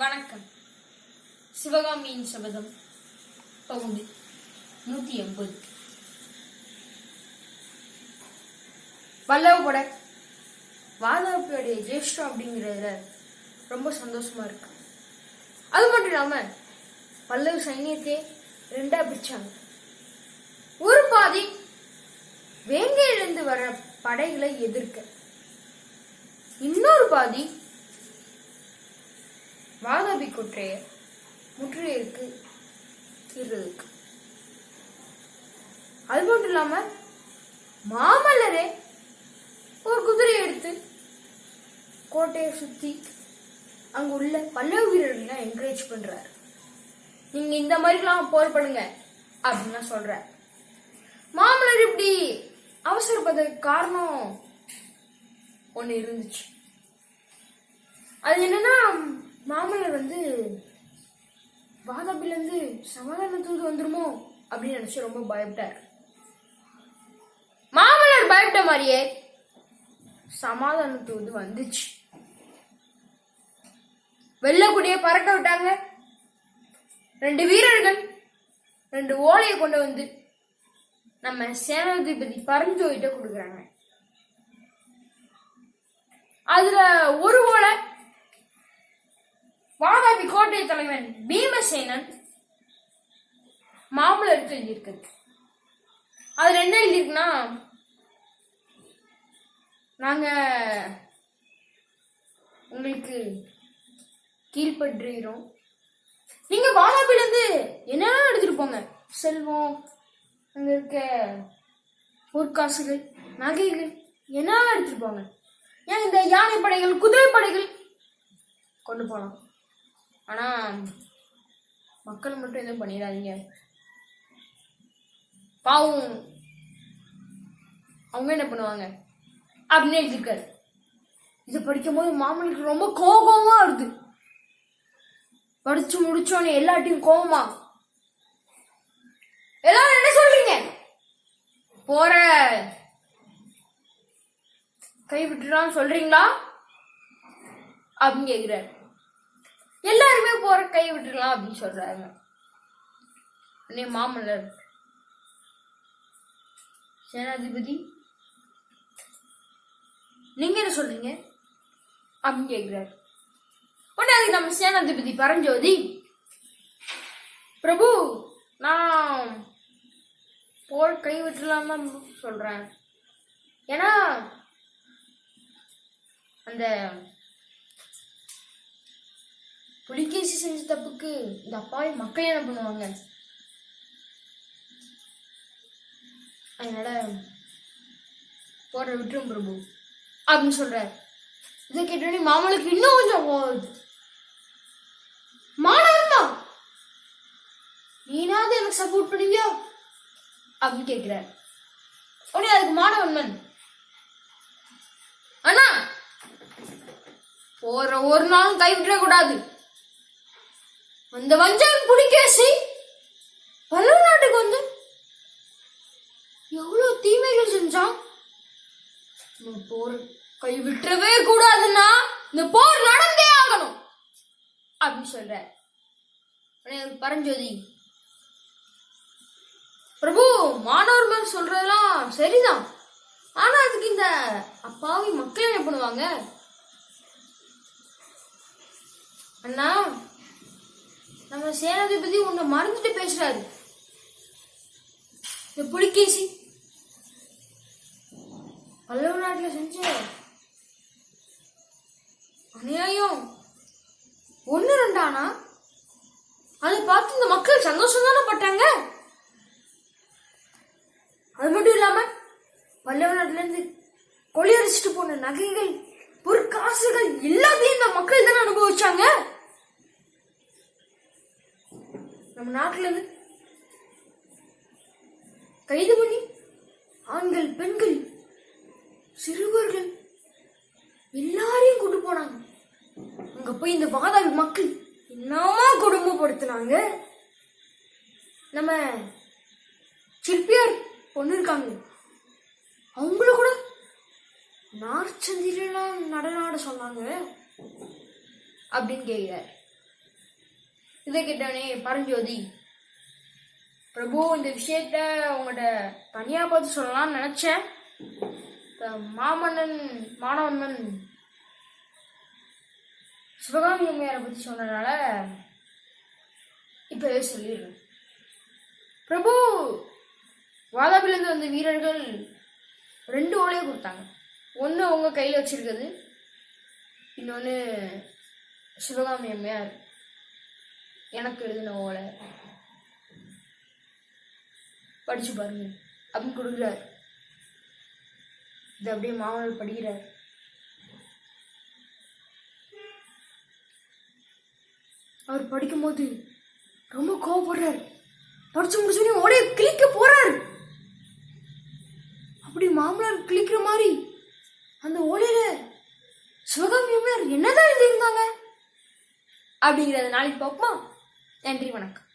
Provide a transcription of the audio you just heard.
வணக்கம். சிவகாமியின் சபதம் பகுதி நூத்தி எண்பது. வல்லவப்பட வாதாபியோடைய ஜேஷ்டம் அப்படிங்கிறதுல ரொம்ப சந்தோஷமா இருக்கு. அது மட்டும் இல்லாம பல்லவ சைன்யத்தை ரெண்டா பிரிச்சாங்க. ஒரு பாதி வேங்கையிலிருந்து வர படைகளை எதிர்க்க இன்னொரு பாதி வாதாபி குற்றைய முற்றுகையிற்கு தீர்றதுக்கு அது மட்டும் இல்லாம மாமல்லரே ஒரு குதிரையை எடுத்து கோட்டையை சுத்தி அங்க உள்ள பல்லவ வீரர்கள்லாம் என்கரேஜ் பண்றாரு. நீங்க இந்த மாதிரிலாம் போர் பண்ணுங்க அப்படின்னு சொல்ற மாமல்லர் இப்படி அவசரப்பதற்கு காரணம் ஒண்ணு இருந்துச்சு. அது என்னன்னா மாமல்லர் வந்து வாதாபிலேருந்து சமாதானத்துக்கு வந்துருமோ? அப்படின்னு நினச்சி ரொம்ப பயப்பட்டார். மாமல்லர் பயப்பட்ட மாதிரியே சமாதானத்துக்கு வந்துச்சு. வெள்ளக்குடிய பறக்க விட்டாங்க. ரெண்டு வீரர்கள் ரெண்டு ஓலையை கொண்டு வந்து நம்ம சேனாதிபதி பரஞ்சோயிட்ட கொடுக்குறாங்க. அதுல ஒரு ஓலை வாதாபி கோட்டை தலைவன் பீமசேனன் மாமல்லருக்கு எழுதியிருக்கு அதுல என்ன எழுதியிருக்குன்னா நாங்க உங்களுக்கு கீழ்பற்றுகிறோம் நீங்க வாதாபில இருந்து எடுத்துகிட்டு போங்க? செல்வம் அங்க இருக்க பொற்காசுகள் நகைகள் என்னெல்லாம் எடுத்துகிட்டு போங்க? ஏன் இந்த யானை படைகள் குதிரை படைகள் கொண்டு போகலாம். ஆனா மக்கள் மட்டும் எதுவும் பண்ணிடாதீங்க. பாவம். அவங்க என்ன பண்ணுவாங்க? அப்படின்னு எழுதியிருக்காரு. இது படிக்கும் போது மாமனுக்கு ரொம்ப கோபமா வருது. படிச்சு முடிச்சோன்னு எல்லாட்டையும் கோபமா எல்லாரும் என்ன சொல்றீங்க? போற. கை விட்டுறான்னு சொல்றீங்களா? அப்படின்னு கேக்குறாரு. எல்லாருமே போற கை விட்டுடலாம் அப்படின்னு சொல்றாங்க. உடனே மாமல்லர். சேனாதிபதி. நீங்க என்ன சொல்றீங்க? அப்படின்னு கேட்கிறார் உடனே அதுக்கு நம்ம சேனாதிபதி பரஞ்சோதி. பிரபு நான் போர் கை விட்டுலாம் தான் சொல்றேன் ஏன்னா அந்த புலிகேசி செஞ்ச தப்புக்கு இந்த அப்பாவி மக்கள் என்ன பண்ணுவாங்க? அதனால போடுற விட்டுரும் பிரபு. அப்படின்னு சொல்றாரு. இதை கேட்டோடனே மாமனுக்கு இன்னும் கொஞ்சம் போகுது மாணவன்மா நீனாவது எனக்கு சப்போர்ட் பண்ணுவியா? அப்படின்னு கேட்கிறார். உடனே அதுக்கு மாணவன்மன் அண்ணா போற ஒரு நாளும் கைவிட்டுற கூடாது அந்த வஞ்சகன் புலிகேசி பல்லவ நாட்டுக்கு வந்து எவ்வளவு தீமைகள் செஞ்சான்? போர் கை விட்டுறவே கூடாதுன்னா இந்த போர் நடந்தே ஆகணும் அப்படின்னு சொல்ற பரஞ்சோதி பிரபு மாணவர் மேல் சொல்றதெல்லாம் சரிதான். ஆனா அதுக்கு இந்த அப்பாவி மக்கள் என்ன பண்ணுவாங்க? அண்ணா நம்ம சேனாதிபதி உன்னை மறந்துட்டு பேசுறாரு. இந்த புலிகேசி. பல்லவ நாட்டுல செஞ்ச அநியாயம். ஒண்ணு ரெண்டானா? அதை பார்த்து இந்த மக்கள் சந்தோஷம் தானே பட்டாங்க? அது மட்டும் இல்லாம பல்லவ நாட்டுல இருந்து கொள்ளையடிச்சிட்டு போன நகைகள் பொற்காசுகள் எல்லாத்தையும் இந்த மக்கள் தானே அனுபவிச்சாங்க? நம்ம நாட்டுல கைது பண்ணி ஆண்கள் பெண்கள் சிறுவர்கள் எல்லாரையும் கொண்டு போனாங்க. அங்க போய் இந்த வாதாபி மக்கள் என்னமா குடும்பப்படுத்தினாங்க நம்ம சிற்பியார் பொண்ணு இருக்காங்க. அவங்கள கூட நார்ச்சந்திரெல்லாம் நடனாட சொன்னாங்க அப்படின்னு கேட்கிறார் இதை கேட்டவனே பரஞ்சோதி பிரபு இந்த விஷயத்த உங்கள்கிட்ட தனியாக பார்த்து சொல்லலாம்னு நினச்சேன். மாமன்னன் மாணவன்மன் சிவகாமி அம்மையாரை பற்றி சொன்னதுனால இப்போவே சொல்லிடுறேன். பிரபு வாதாபிலேருந்து வந்த வீரர்கள் ரெண்டு ஓலையை கொடுத்தாங்க. ஒன்று உங்கள் கையில் வச்சுருக்குது இன்னொன்று சிவகாமி அம்மையார். எனக்கு எழுதின ஓலை. படிச்சு பாருங்க. அப்படின்னு கொடுக்குறாரு. இது அப்படியே மாமனார் படிக்கிறார். அவர் படிக்கும்போது ரொம்ப கோவப்படுறார். படிச்சு முடிச்சோடனே ஓடைய கிளிக்க போறார். அப்படி மாமனார் கிளிக்கிற மாதிரி அந்த ஓலையில சிவகாமி என்னதான் எழுதியிருந்தாங்க? அப்படிங்கிறத நாளைக்கு பார்ப்போம்? நன்றி வணக்கம்.